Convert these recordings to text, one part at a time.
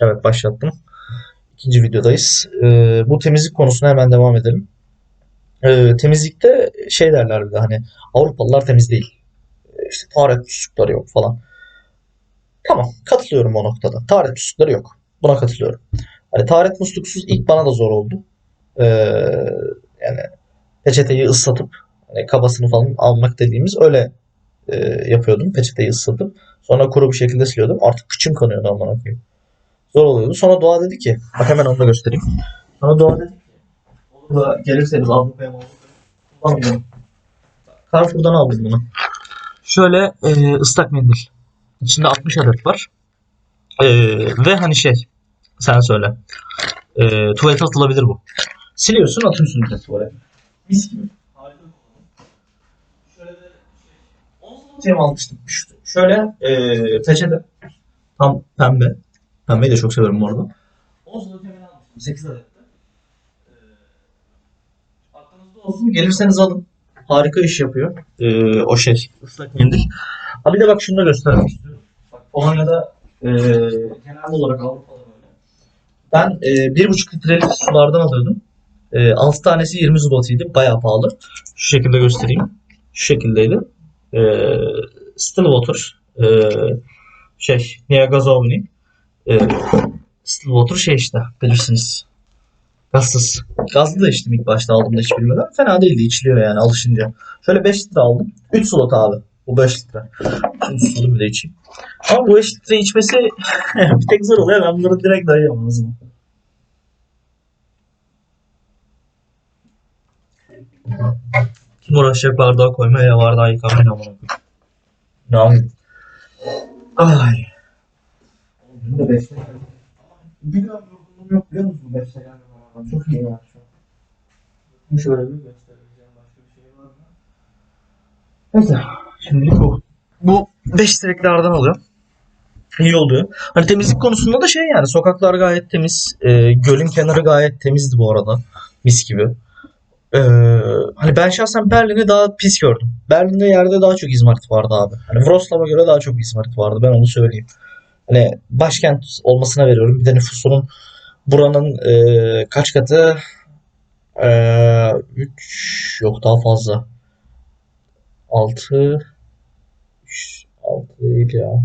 Evet başlattım. İkinci videodayız. Ee, bu temizlik konusuna hemen devam edelim. Ee, temizlikte şey derler bir de hani Avrupalılar temiz değil. Ee, İşte taharet tutsukları yok falan. Tamam katılıyorum o noktada. Taharet tutsukları yok. Buna katılıyorum. Hani taharet musluksuz ilk bana da zor oldu. Ee, yani peçeteyi ıslatıp hani kabasını falan almak dediğimiz öyle e, yapıyordum. Peçeteyi ıslatıp sonra kuru bir şekilde siliyordum. Artık kıçım kanıyordu aman koyayım. Zor oluyordu. Sonra Doğa dedi ki, bak hemen onu da göstereyim. Sonra Doğa dedi ki, olur da gelirseniz Avrupa'ya mı kullanmıyorum. Carrefour'dan aldım bunu. Şöyle e, ıslak mendil. İçinde 60 adet var. E, ve hani şey, sen söyle. E, tuvalete atılabilir bu. Siliyorsun atıyorsun bir de tuvalete. Mis gibi. Şöyle şey, 10 zlotya'ya mı almıştım? Şöyle e, peçete. Tam pembe. Pembeyi de çok severim bu arada. 10 zlotya'ya ben almıştım. 8 adette. E, aklınızda olsun. Gelirseniz alın. Harika iş yapıyor. E, o şey. ıslak mendil. Ha bir de bak şunu da göstermek istiyorum. Bak Polonya'da e, genel olarak Avrupa'da böyle. Ben e, 1,5 litrelik sulardan alıyordum. E, 6 tanesi 20 zlotiydi. Bayağı pahalı. Şu şekilde göstereyim. Şu şekildeydi. E, still water. E, şey, Niagazovni. E, still water şey işte bilirsiniz. Gazsız. Gazlı da içtim ilk başta aldığımda hiç bilmeden. Fena değildi içiliyor yani alışınca. Şöyle 5 litre aldım. 3 slot abi. Bu 5 litre. Şimdi bir de içeyim. Ama bu 5 litre içmesi bir tek zor oluyor. Ben bunları direkt dayıyorum ağzıma. Kim uğraşacak bardağa koymaya ya bardağı yıkamaya ne amına? Ay. Benim de beşte geldi. Bir gram yorgunluğum yok biliyor musun beşte gelmem Çok iyi yani şu an. Bu şöyle bir gösterebileceğim başka bir şey var mı? Neyse. Şimdilik bu. Bu 5 direklerden alıyor. İyi oluyor. Hani temizlik konusunda da şey yani sokaklar gayet temiz. Ee, gölün kenarı gayet temizdi bu arada. Mis gibi. Ee, hani ben şahsen Berlin'i daha pis gördüm. Berlin'de yerde daha çok izmarit vardı abi. Hani Wrocław'a göre daha çok izmarit vardı. Ben onu söyleyeyim. Hani başkent olmasına veriyorum. Bir de nüfusunun buranın e, kaç katı? 3 yok daha fazla. 6 6 değil ya.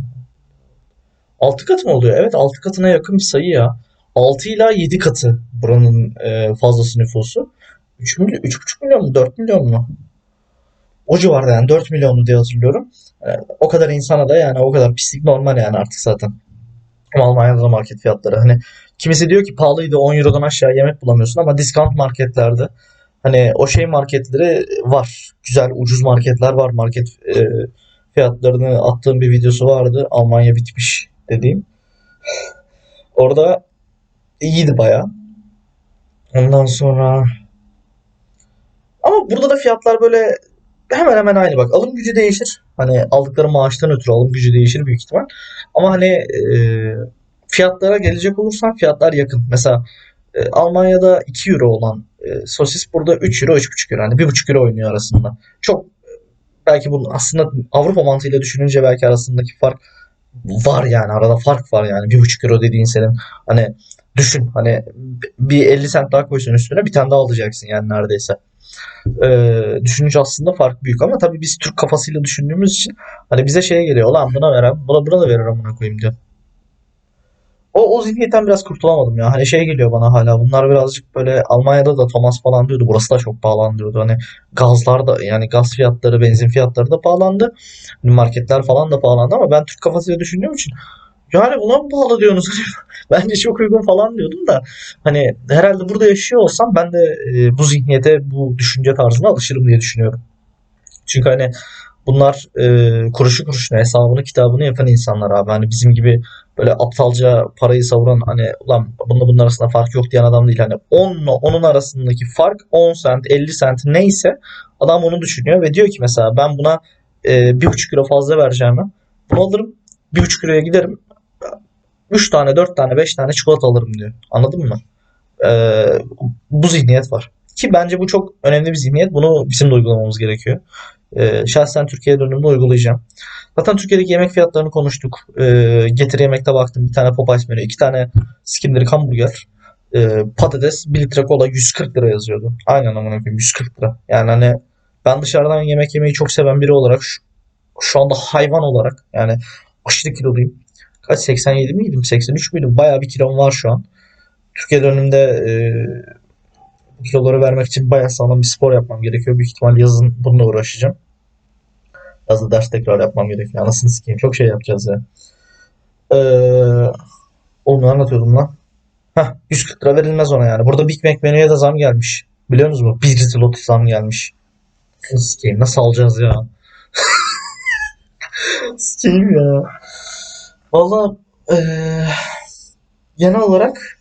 6 katı mı oluyor? Evet 6 katına yakın bir sayı ya. 6 ila 7 katı buranın e, fazlası nüfusu. 3 milyon, 3,5 milyon mu? 4 milyon mu? O civarda yani 4 milyonlu diye hatırlıyorum. E, o kadar insana da yani o kadar pislik normal yani artık zaten. Almanya'da da market fiyatları hani kimisi diyor ki pahalıydı 10 Euro'dan aşağı yemek bulamıyorsun ama discount marketlerde hani o şey marketleri var. Güzel ucuz marketler var. Market e, fiyatlarını attığım bir videosu vardı. Almanya bitmiş dediğim. Orada iyiydi baya. Ondan sonra ama burada da fiyatlar böyle hemen hemen aynı bak. Alım gücü değişir. Hani aldıkları maaştan ötürü alım gücü değişir büyük ihtimal. Ama hani e, fiyatlara gelecek olursan fiyatlar yakın. Mesela e, Almanya'da 2 euro olan e, sosis burada 3 euro 3,5 euro. Yani 1,5 euro oynuyor arasında. Çok belki bu aslında Avrupa mantığıyla düşününce belki arasındaki fark var yani. Arada fark var yani. 1,5 euro dediğin senin hani düşün hani bir 50 cent daha koysun üstüne bir tane daha alacaksın yani neredeyse. Ee, düşününce aslında fark büyük ama tabii biz Türk kafasıyla düşündüğümüz için hani bize şeye geliyor lan buna veren buna buna da verir amına koyayım diyor. O, o zihniyetten biraz kurtulamadım ya. Hani şey geliyor bana hala. Bunlar birazcık böyle Almanya'da da Thomas falan diyordu. Burası da çok pahalandı diyordu. Hani gazlar da yani gaz fiyatları, benzin fiyatları da pahalandı. Hani marketler falan da pahalandı ama ben Türk kafasıyla düşündüğüm için yani buna mı pahalı diyorsunuz? Bence çok uygun falan diyordum da hani herhalde burada yaşıyor olsam ben de e, bu zihniyete, bu düşünce tarzına alışırım diye düşünüyorum. Çünkü hani bunlar e, kuruşu kuruşuna hesabını kitabını yapan insanlar abi. Hani bizim gibi böyle aptalca parayı savuran hani ulan bununla bunun arasında fark yok diyen adam değil. Hani 10 ile onun arasındaki fark 10 sent 50 sent neyse adam onu düşünüyor ve diyor ki mesela ben buna e, bir buçuk euro fazla vereceğime bunu alırım bir buçuk euroya giderim 3 tane 4 tane 5 tane çikolata alırım diyor. Anladın mı? Ee, bu zihniyet var. Ki bence bu çok önemli bir zihniyet. Bunu bizim de uygulamamız gerekiyor. Ee, şahsen Türkiye döneminde uygulayacağım. Zaten Türkiye'deki yemek fiyatlarını konuştuk. Ee, Getir Yemek'te baktım. Bir tane Popeyes menü, iki tane skimdirik hamburger. Ee, patates, 1 litre kola 140 lira yazıyordu. Aynen amına koyayım 140 lira. Yani hani ben dışarıdan yemek yemeyi çok seven biri olarak şu, şu anda hayvan olarak yani aşırı kiloluyum. Kaç 87 miydim? 83 müydüm? Bayağı bir kilom var şu an. Türkiye döneminde e, kiloları vermek için bayağı sağlam bir spor yapmam gerekiyor. Büyük ihtimal yazın bununla uğraşacağım. Yazda ders tekrar yapmam gerekiyor. Anasını sikeyim. Çok şey yapacağız ya. Ee, oğlum anlatıyordum lan? Heh, 140 lira verilmez ona yani. Burada Big Mac menüye de zam gelmiş. Biliyor musunuz mu? Bir zloty zam gelmiş. Sikeyim. Nasıl alacağız ya? sikeyim ya. Valla eee, genel olarak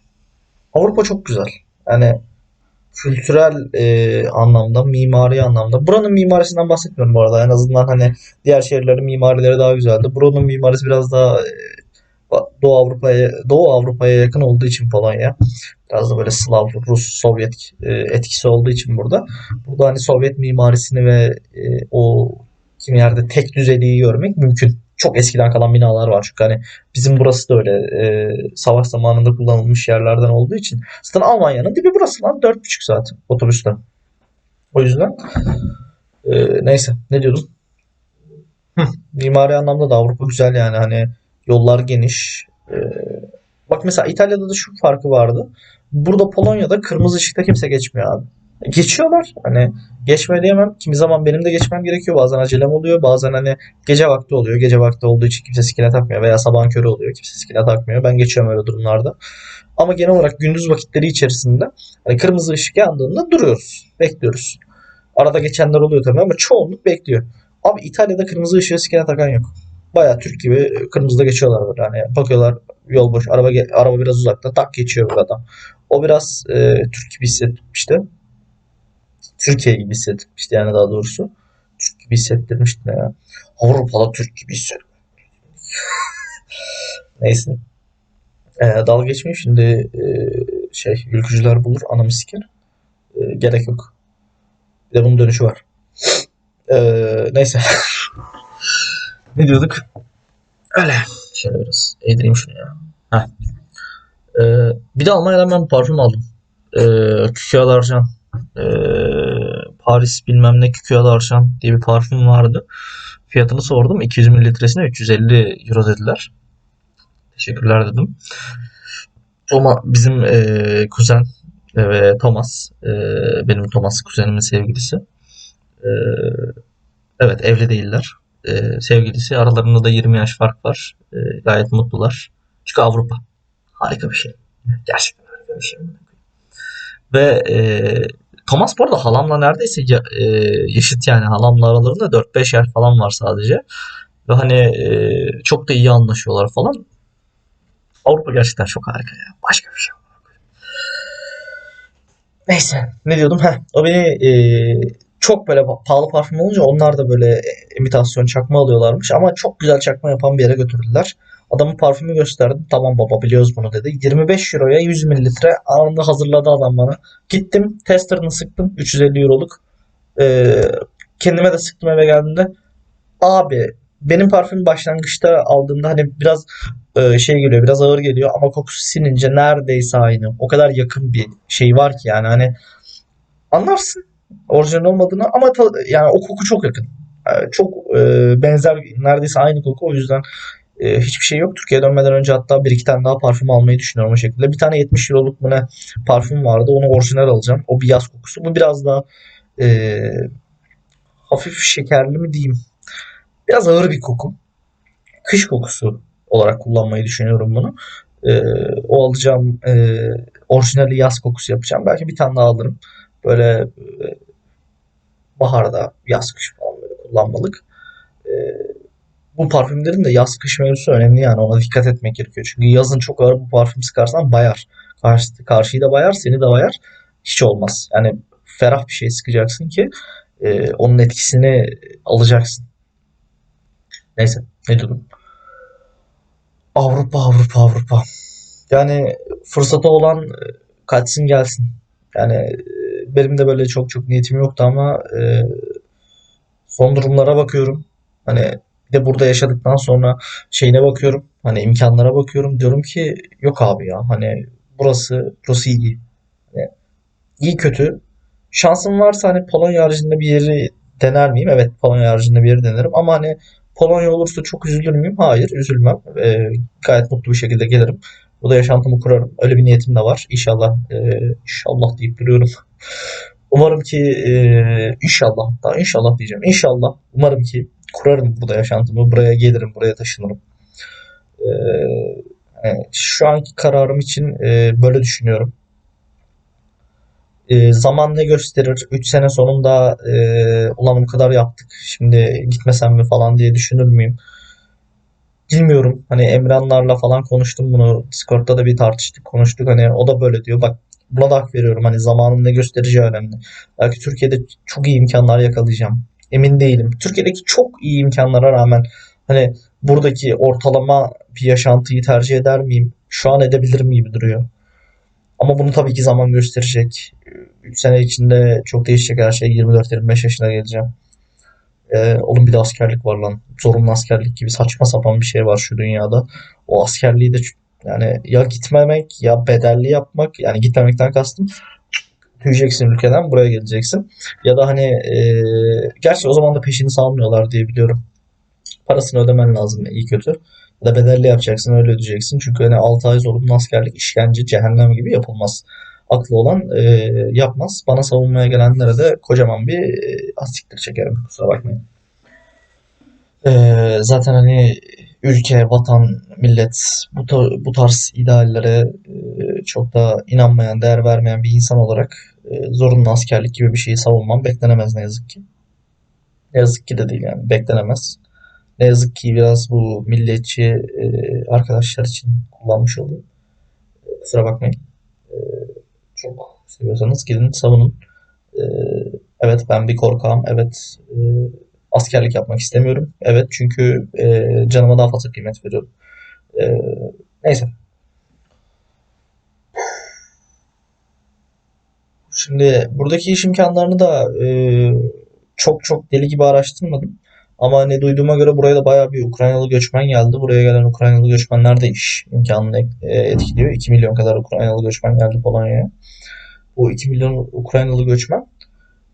Avrupa çok güzel. Yani kültürel eee, anlamda, mimari anlamda. Buranın mimarisinden bahsetmiyorum bu arada. En azından hani diğer şehirlerin mimarileri daha güzeldi. Buranın mimarisi biraz daha eee, Doğu Avrupa'ya Doğu Avrupa'ya yakın olduğu için Polonya. Biraz da böyle Slav, Rus, Sovyet eee, etkisi olduğu için burada. Burada hani Sovyet mimarisini ve eee, o kimi yerde tek düzeliği görmek mümkün. Çok eskiden kalan binalar var çünkü hani bizim burası da öyle e, savaş zamanında kullanılmış yerlerden olduğu için. Zaten Almanya'nın dibi burası lan 4,5 saat otobüsle. O yüzden e, neyse ne diyordum? Hı, mimari anlamda da Avrupa güzel yani hani yollar geniş. E, bak mesela İtalya'da da şu farkı vardı. Burada Polonya'da kırmızı ışıkta kimse geçmiyor abi. Geçiyorlar. Hani geçme diyemem. Kimi zaman benim de geçmem gerekiyor. Bazen acelem oluyor. Bazen hani gece vakti oluyor. Gece vakti olduğu için kimse skine takmıyor. Veya sabahın körü oluyor. Kimse skine takmıyor. Ben geçiyorum öyle durumlarda. Ama genel olarak gündüz vakitleri içerisinde hani kırmızı ışık yandığında duruyoruz. Bekliyoruz. Arada geçenler oluyor tabii ama çoğunluk bekliyor. Abi İtalya'da kırmızı ışığı skine takan yok. Baya Türk gibi kırmızıda geçiyorlar böyle hani bakıyorlar yol boş araba araba biraz uzakta tak geçiyor böyle adam. O biraz e, Türk gibi hissetmişti. Türkiye gibi hissetmişti yani daha doğrusu. Türk gibi hissettirmişti ya. Avrupa'da Türk gibi hisset. Neyse. Ee, dalga geçmeyeyim şimdi e, şey ülkücüler bulur anamı siker. E, gerek yok. Bir de bunun dönüşü var. Ee, neyse. ne diyorduk? Öyle. Şöyle biraz eğdireyim şunu ya. Heh. Ee, bir de Almanya'dan ben parfüm aldım. Ee, Küküa Larjan. Ee, Paris bilmem ne Küküa Larjan diye bir parfüm vardı. Fiyatını sordum. 200 mililitresine 350 euro dediler. Teşekkürler dedim. Toma bizim e, kuzen e, ve Thomas e, benim Thomas kuzenimin sevgilisi. E, evet evli değiller. E, sevgilisi aralarında da 20 yaş fark var. E, gayet mutlular. Çünkü Avrupa. Harika bir şey. Gerçekten harika bir şey. Ve e, Thomas bu arada halamla neredeyse e, yaşıt yani halamla aralarında 4-5 yaş falan var sadece. Ve hani e, çok da iyi anlaşıyorlar falan. Avrupa gerçekten çok harika ya. Başka bir şey. Neyse ne diyordum? Heh, o beni e, çok böyle pa- pahalı parfüm olunca onlar da böyle e, imitasyon çakma alıyorlarmış ama çok güzel çakma yapan bir yere götürdüler. Adamın parfümü gösterdim. Tamam baba biliyoruz bunu dedi. 25 euroya 100 mililitre anında hazırladı adam bana. Gittim testerını sıktım. 350 euroluk. Ee, kendime de sıktım eve geldiğimde. Abi benim parfüm başlangıçta aldığımda hani biraz e, şey geliyor biraz ağır geliyor ama kokusu sinince neredeyse aynı. O kadar yakın bir şey var ki yani hani anlarsın orijinal olmadığını ama ta- yani o koku çok yakın. E, çok e, benzer neredeyse aynı koku o yüzden e, hiçbir şey yok. Türkiye'ye dönmeden önce hatta bir iki tane daha parfüm almayı düşünüyorum o şekilde. Bir tane 70 euroluk mu ne parfüm vardı. Onu orijinal alacağım. O bir yaz kokusu. Bu biraz daha e, hafif şekerli mi diyeyim. Biraz ağır bir koku. Kış kokusu olarak kullanmayı düşünüyorum bunu. E, o alacağım e, orijinali yaz kokusu yapacağım. Belki bir tane daha alırım. Böyle e, baharda yaz kış falan böyle kullanmalık. Bu parfümlerin de yaz kış mevzusu önemli yani ona dikkat etmek gerekiyor. Çünkü yazın çok ağır bu parfüm sıkarsan bayar. Karşı, karşıyı da bayar, seni de bayar. Hiç olmaz. Yani ferah bir şey sıkacaksın ki e, onun etkisini alacaksın. Neyse ne diyordum? Avrupa Avrupa Avrupa. Yani fırsatı olan e, kaçsın gelsin. Yani e, benim de böyle çok çok niyetim yoktu ama e, Son durumlara bakıyorum. Hani bir de burada yaşadıktan sonra şeyine bakıyorum. Hani imkanlara bakıyorum. Diyorum ki yok abi ya. Hani burası burası iyi. Hani iyi kötü. Şansım varsa hani Polonya haricinde bir yeri dener miyim? Evet Polonya haricinde bir yeri denerim. Ama hani Polonya olursa çok üzülür müyüm? Hayır üzülmem. Ee, gayet mutlu bir şekilde gelirim. Burada yaşantımı kurarım. Öyle bir niyetim de var. İnşallah e, inşallah deyip duruyorum. Umarım ki e, inşallah hatta inşallah diyeceğim. İnşallah umarım ki kurarım burada yaşantımı. Buraya gelirim, buraya taşınırım. E, yani şu anki kararım için e, böyle düşünüyorum. E, zaman ne gösterir? 3 sene sonunda e, ulan bu kadar yaptık. Şimdi gitmesem mi falan diye düşünür müyüm? Bilmiyorum. Hani Emranlarla falan konuştum bunu. Discord'da da bir tartıştık, konuştuk. Hani o da böyle diyor. Bak buna da hak veriyorum. Hani zamanın ne göstereceği önemli. Belki Türkiye'de çok iyi imkanlar yakalayacağım. Emin değilim. Türkiye'deki çok iyi imkanlara rağmen hani buradaki ortalama bir yaşantıyı tercih eder miyim? Şu an edebilirim gibi duruyor. Ama bunu tabii ki zaman gösterecek. 3 sene içinde çok değişecek her şey. 24-25 yaşına geleceğim. Ee, oğlum bir de askerlik var lan. Zorunlu askerlik gibi saçma sapan bir şey var şu dünyada. O askerliği de yani ya gitmemek ya bedelli yapmak. Yani gitmemekten kastım. Tüyeceksin ülkeden buraya geleceksin. Ya da hani e, gerçi o zaman da peşini salmıyorlar diye biliyorum. Parasını ödemen lazım iyi kötü. Ya da bedelli yapacaksın öyle ödeyeceksin. Çünkü hani 6 ay zorunlu askerlik işkence cehennem gibi yapılmaz. Aklı olan e, yapmaz. Bana savunmaya gelenlere de kocaman bir e, asiktir çekerim. Kusura bakmayın. Ee, zaten hani ülke, vatan, millet bu, ta- bu tarz ideallere e, çok da inanmayan, değer vermeyen bir insan olarak e, zorunlu askerlik gibi bir şeyi savunmam beklenemez ne yazık ki. Ne yazık ki de değil yani beklenemez. Ne yazık ki biraz bu milliyetçi e, arkadaşlar için kullanmış olayım. Kusura bakmayın. E, çok seviyorsanız gidin savunun. Evet ben bir korkağım. Evet e, askerlik yapmak istemiyorum. Evet çünkü e, canıma daha fazla kıymet veriyorum. Neyse. Şimdi buradaki iş imkanlarını da e, çok çok deli gibi araştırmadım. Ama hani duyduğuma göre buraya da bayağı bir Ukraynalı göçmen geldi. Buraya gelen Ukraynalı göçmenler de iş imkanını e, etkiliyor. 2 milyon kadar Ukraynalı göçmen geldi Polonya'ya. Bu 2 milyon Ukraynalı göçmen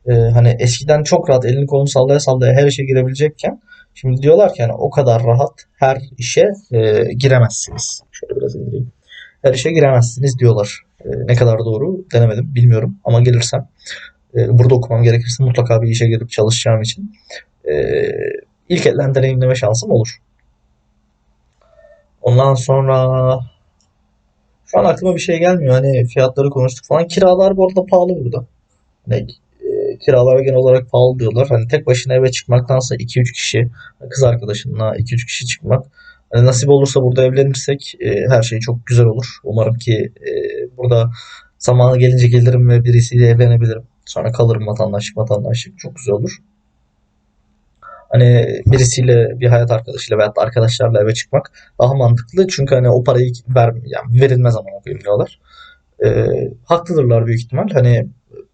e, hani eskiden çok rahat elini kolunu sallaya sallaya her işe girebilecekken şimdi diyorlar ki hani o kadar rahat her işe e, giremezsiniz. Şöyle biraz indireyim. Her işe giremezsiniz diyorlar. E, ne kadar doğru denemedim bilmiyorum ama gelirsem e, burada okumam gerekirse mutlaka bir işe girip çalışacağım için e, ilk elden deneyimleme şansım olur. Ondan sonra şu an aklıma bir şey gelmiyor. Hani fiyatları konuştuk falan. Kiralar bu arada pahalı burada. Hani e, kiralar genel olarak pahalı diyorlar. Hani tek başına eve çıkmaktansa iki üç kişi, kız arkadaşınla iki üç kişi çıkmak. Hani nasip olursa burada evlenirsek e, her şey çok güzel olur. Umarım ki e, burada zamanı gelince gelirim ve birisiyle evlenebilirim. Sonra kalırım vatandaşlık vatandaşlık. Çok güzel olur. Hani birisiyle bir hayat arkadaşıyla veyahut da arkadaşlarla eve çıkmak daha mantıklı. Çünkü hani o parayı ver, yani verilmez ama koyayım diyorlar. E, haklıdırlar büyük ihtimal. Hani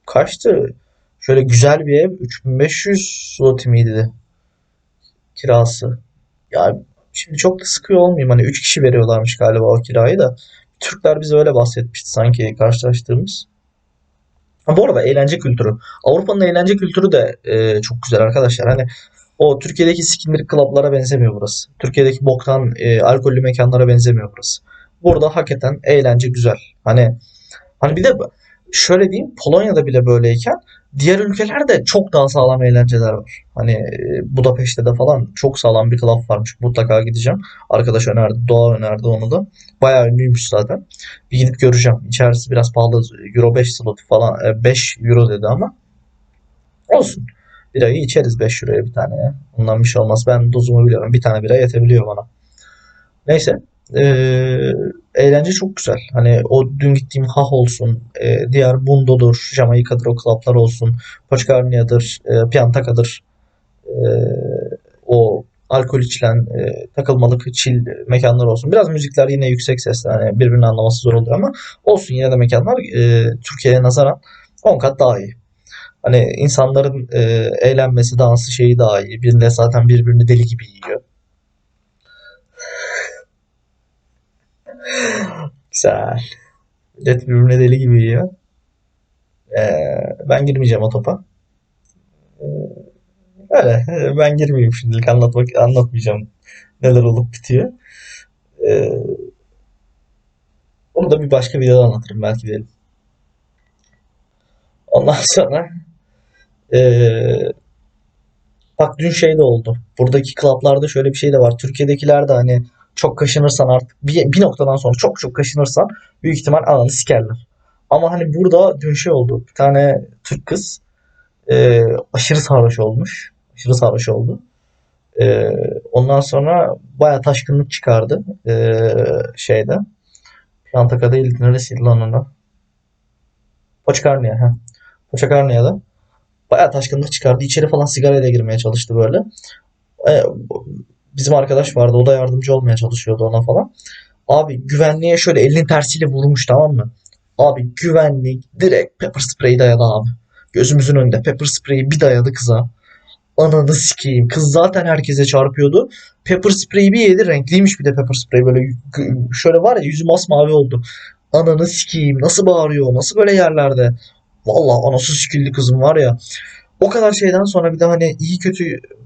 kaçtı? Şöyle güzel bir ev 3500 zloty miydi kirası? Ya şimdi çok da sıkıyor olmayayım. Hani 3 kişi veriyorlarmış galiba o kirayı da. Türkler bize öyle bahsetmişti sanki karşılaştığımız. Ha, bu arada eğlence kültürü. Avrupa'nın eğlence kültürü de e, çok güzel arkadaşlar. Hani o Türkiye'deki sikimlik klaplara benzemiyor burası. Türkiye'deki boktan e, alkollü mekanlara benzemiyor burası. Burada hakikaten eğlence güzel. Hani hani bir de şöyle diyeyim Polonya'da bile böyleyken diğer ülkelerde çok daha sağlam eğlenceler var. Hani e, Budapeşte de falan çok sağlam bir club varmış. Mutlaka gideceğim. Arkadaş önerdi, Doğa önerdi onu da. Bayağı ünlüymüş zaten. Bir gidip göreceğim. İçerisi biraz pahalı. Euro 5 slot falan. e, 5 euro dedi ama olsun. Birayı içeriz 5 euroya bir tane ya. Ondan bir şey olmaz. Ben dozumu biliyorum. Bir tane bira yetebiliyor bana. Neyse. Ee, eğlence çok güzel. Hani o dün gittiğim Hah olsun, e, diğer Bundo'dur, Jamaika'dır o klaplar olsun, Poçkarnia'dır, e, Piantaka'dır. E, o alkol içilen, e, takılmalık, chill mekanlar olsun. Biraz müzikler yine yüksek sesli. Hani birbirini anlaması zor oluyor ama olsun yine de mekanlar e, Türkiye'ye nazaran 10 kat daha iyi. Hani insanların e, eğlenmesi, dansı şeyi daha iyi. Birinde zaten birbirini deli gibi yiyor. Güzel. Millet birbirine deli gibi yiyor. Ee, ben girmeyeceğim o topa. Ee, öyle. Ben girmeyeyim şimdilik anlatmak anlatmayacağım neler olup bitiyor. Ee, onu da bir başka videoda anlatırım belki diyelim. Ondan sonra ee, bak dün şey de oldu. Buradaki klaplarda şöyle bir şey de var. Türkiye'dekiler de hani çok kaşınırsan artık bir, bir noktadan sonra çok çok kaşınırsan büyük ihtimal ananı sikerler. Ama hani burada dün şey oldu. Bir tane Türk kız ee, aşırı sarhoş olmuş. Aşırı sarhoş oldu. Ee, ondan sonra bayağı taşkınlık çıkardı ee, şeyde. Plantaka değil neresiydi lan ona? Poçkarnıya. Ha. Poçakarnıya'da. Bayağı taşkınlık çıkardı. İçeri falan sigarayla girmeye çalıştı böyle. Ee, bizim arkadaş vardı. O da yardımcı olmaya çalışıyordu ona falan. Abi güvenliğe şöyle elinin tersiyle vurmuş tamam mı? Abi güvenlik direkt pepper spray dayadı abi. Gözümüzün önünde pepper spray'i bir dayadı kıza. Ananı sikeyim. Kız zaten herkese çarpıyordu. Pepper spray'i bir yedi. Renkliymiş bir de pepper spray. Böyle şöyle var ya yüzü masmavi oldu. Ananı sikeyim. Nasıl bağırıyor? Nasıl böyle yerlerde? Vallahi anası sikildi kızım var ya. O kadar şeyden sonra bir de hani iyi kötü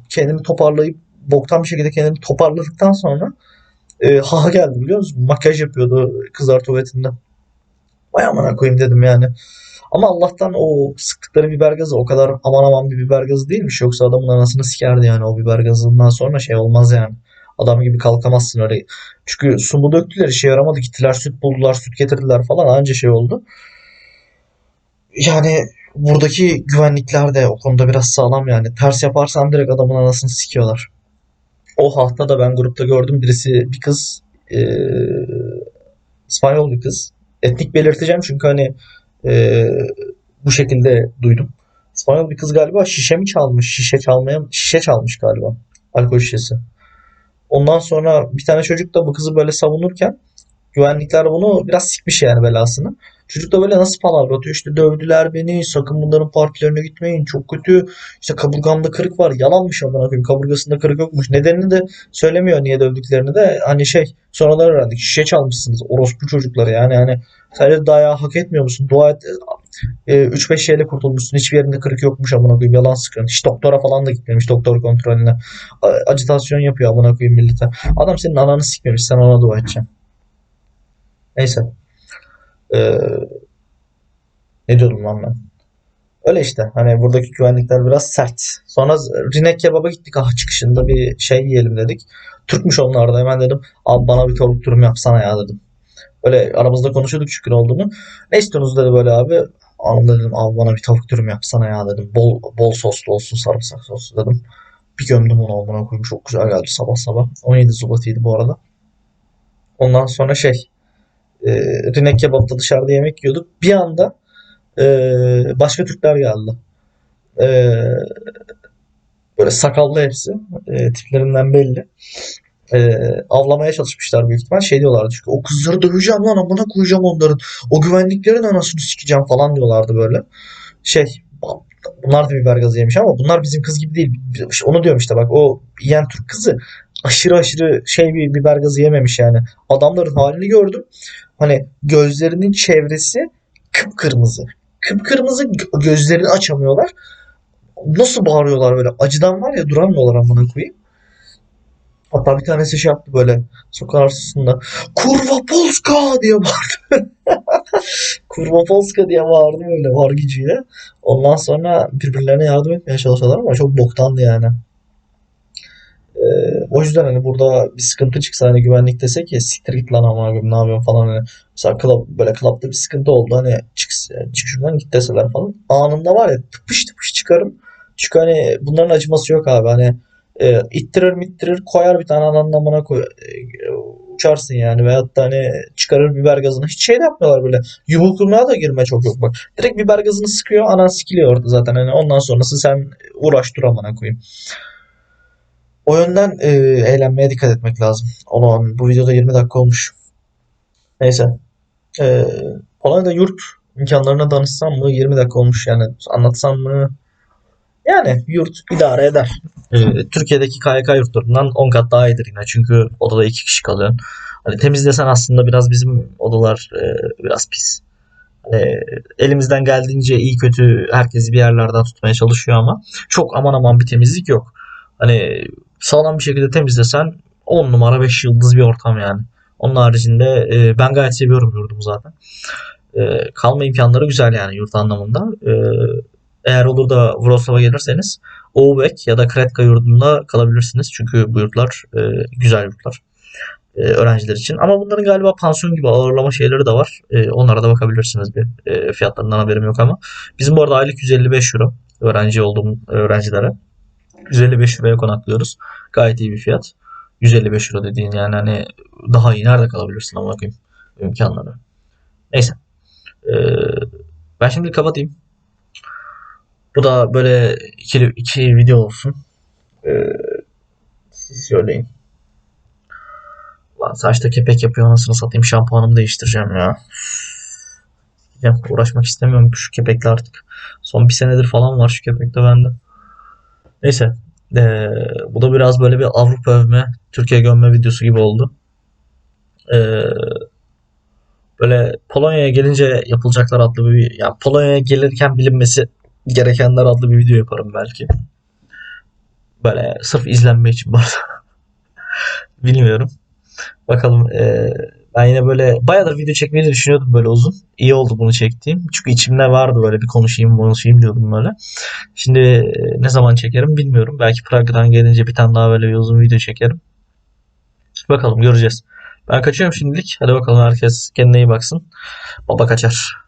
kendini toparlayıp boktan bir şekilde kendini toparladıktan sonra e, haha geldi biliyor musun? Makyaj yapıyordu kızlar tuvaletinde. Vay amına koyayım dedim yani. Ama Allah'tan o sıktıkları biber gazı o kadar aman aman bir biber gazı değilmiş. Yoksa adamın anasını sikerdi yani o biber gazından sonra şey olmaz yani. Adam gibi kalkamazsın öyle. Çünkü su mu döktüler işe yaramadı. Gittiler süt buldular süt getirdiler falan anca şey oldu. Yani buradaki güvenlikler de o konuda biraz sağlam yani. Ters yaparsan direkt adamın anasını sikiyorlar. O hafta da ben grupta gördüm birisi bir kız e, İspanyol bir kız. Etnik belirteceğim çünkü hani e, bu şekilde duydum. İspanyol bir kız galiba şişe mi çalmış? Şişe çalmaya şişe çalmış galiba. Alkol şişesi. Ondan sonra bir tane çocuk da bu kızı böyle savunurken güvenlikler bunu biraz sikmiş yani belasını. Çocuk da böyle nasıl palavra atıyor? İşte dövdüler beni sakın bunların partilerine gitmeyin çok kötü. İşte kaburgamda kırık var yalanmış amına koyayım. Kaburgasında kırık yokmuş. Nedenini de söylemiyor niye dövdüklerini de. Hani şey sonradan öğrendik. Şişe çalmışsınız orospu çocukları yani. Hani sadece dayağı hak etmiyor musun? Dua et e, 3-5 şeyle kurtulmuşsun. Hiçbir yerinde kırık yokmuş amına koyayım. Yalan sıkıyorsun. Hiç doktora falan da gitmemiş doktor kontrolüne. Acitasyon yapıyor amına koyayım millete. Adam senin ananı sikmemiş. Sen ona dua edeceksin. Neyse ee, ne diyordum lan ben? Öyle işte. Hani buradaki güvenlikler biraz sert. Sonra Rinek kebaba gittik. Ah çıkışında bir şey yiyelim dedik. Türkmüş onlar da. Hemen dedim. Abi bana bir tavuk dürüm yapsana ya dedim. Öyle aramızda konuşuyorduk şükür olduğunu. Ne istiyorsunuz dedi böyle abi. Anında dedim abi bana bir tavuk dürüm yapsana ya dedim. Bol bol soslu olsun sarımsak soslu dedim. Bir gömdüm onu amına koyayım. Çok güzel geldi sabah sabah. 17 Zubat'ıydı bu arada. Ondan sonra şey e, Rinek kebapta dışarıda yemek yiyorduk. Bir anda e, başka Türkler geldi. E, böyle sakallı hepsi. E, tiplerinden belli. E, avlamaya çalışmışlar büyük ihtimal. Şey diyorlardı çünkü o kızları döveceğim lan amına koyacağım onların. O güvenliklerin anasını sikeceğim falan diyorlardı böyle. Şey bunlar da biber gazı yemiş ama bunlar bizim kız gibi değil. Onu diyorum işte bak o yiyen Türk kızı aşırı aşırı şey bir biber gazı yememiş yani. Adamların halini gördüm. Hani gözlerinin çevresi kıpkırmızı. Kıpkırmızı gözlerini açamıyorlar. Nasıl bağırıyorlar böyle. Acıdan var ya duramıyorlar amına koyayım. Hatta bir tanesi şey yaptı böyle sokak arasında. Kurva Polska diye bağırdı. Kurva Polska diye bağırdı böyle var gücüyle. Ondan sonra birbirlerine yardım etmeye çalışıyorlar ama çok boktandı yani. Ee, o yüzden hani burada bir sıkıntı çıksa hani güvenlik dese ki siktir git lan amına koyayım ne yapıyorsun? falan hani. Mesela club, böyle club'da bir sıkıntı oldu hani çık, çık şuradan git deseler falan. Anında var ya tıpış tıpış çıkarım. Çünkü hani bunların acıması yok abi. Hani e, ittirir mittirir koyar bir tane ananın amına koy e, uçarsın yani. Veyahut da hani çıkarır biber gazını. Hiç şey de yapmıyorlar böyle. Yumrukluğa da girme çok yok. Bak direkt biber gazını sıkıyor anan sikiliyor orada zaten. Hani ondan sonrası sen uğraş dur amına koyayım o yönden e, eğlenmeye dikkat etmek lazım. Olan bu videoda 20 dakika olmuş. Neyse. E, Polonya'da yurt İmkanlarına danışsam mı? 20 dakika olmuş yani. Anlatsam mı? Yani yurt idare eder. Ee, Türkiye'deki KYK yurtlarından 10 kat daha iyidir yine. Çünkü odada 2 kişi kalıyorsun. Hani temizlesen aslında biraz bizim odalar e, biraz pis. Hani elimizden geldiğince iyi kötü herkesi bir yerlerden tutmaya çalışıyor ama çok aman aman bir temizlik yok. Hani sağlam bir şekilde temizlesen 10 numara 5 yıldız bir ortam yani. Onun haricinde e, ben gayet seviyorum yurdumu zaten. E, kalma imkanları güzel yani yurt anlamında. E, eğer olur da Wrocław'a gelirseniz Oğubek ya da Kretka yurdunda kalabilirsiniz. Çünkü bu yurtlar e, güzel yurtlar e, öğrenciler için. Ama bunların galiba pansiyon gibi ağırlama şeyleri de var. E, onlara da bakabilirsiniz bir. E, fiyatlarından haberim yok ama. Bizim bu arada aylık 155 euro öğrenci olduğum öğrencilere. 155 euroya konaklıyoruz. Gayet iyi bir fiyat. 155 euro dediğin yani hani daha iyi nerede kalabilirsin ama bakayım imkanları. Neyse. E, ben şimdi kapatayım. Bu da böyle ikili iki video olsun. E, siz söyleyin. Lan saçta kepek yapıyor anasını satayım. Şampuanımı değiştireceğim. Ya uğraşmak istemiyorum şu kepekle artık. Son bir senedir falan var şu kepekte bende. Neyse. Ee, bu da biraz böyle bir Avrupa övme, Türkiye gömme videosu gibi oldu. Ee, böyle Polonya'ya gelince yapılacaklar adlı bir ya Polonya'ya gelirken bilinmesi gerekenler adlı bir video yaparım belki. Böyle sırf izlenme için bu arada. Bilmiyorum. Bakalım eee, ben yine böyle bayağıdır video çekmeyi düşünüyordum böyle uzun. İyi oldu bunu çektiğim. Çünkü içimde vardı böyle bir konuşayım konuşayım diyordum böyle. Şimdi eee, ne zaman çekerim bilmiyorum. Belki Prag'dan gelince bir tane daha böyle bir uzun video çekerim. Bakalım göreceğiz. Ben kaçıyorum şimdilik. Hadi bakalım herkes kendine iyi baksın. Baba kaçar.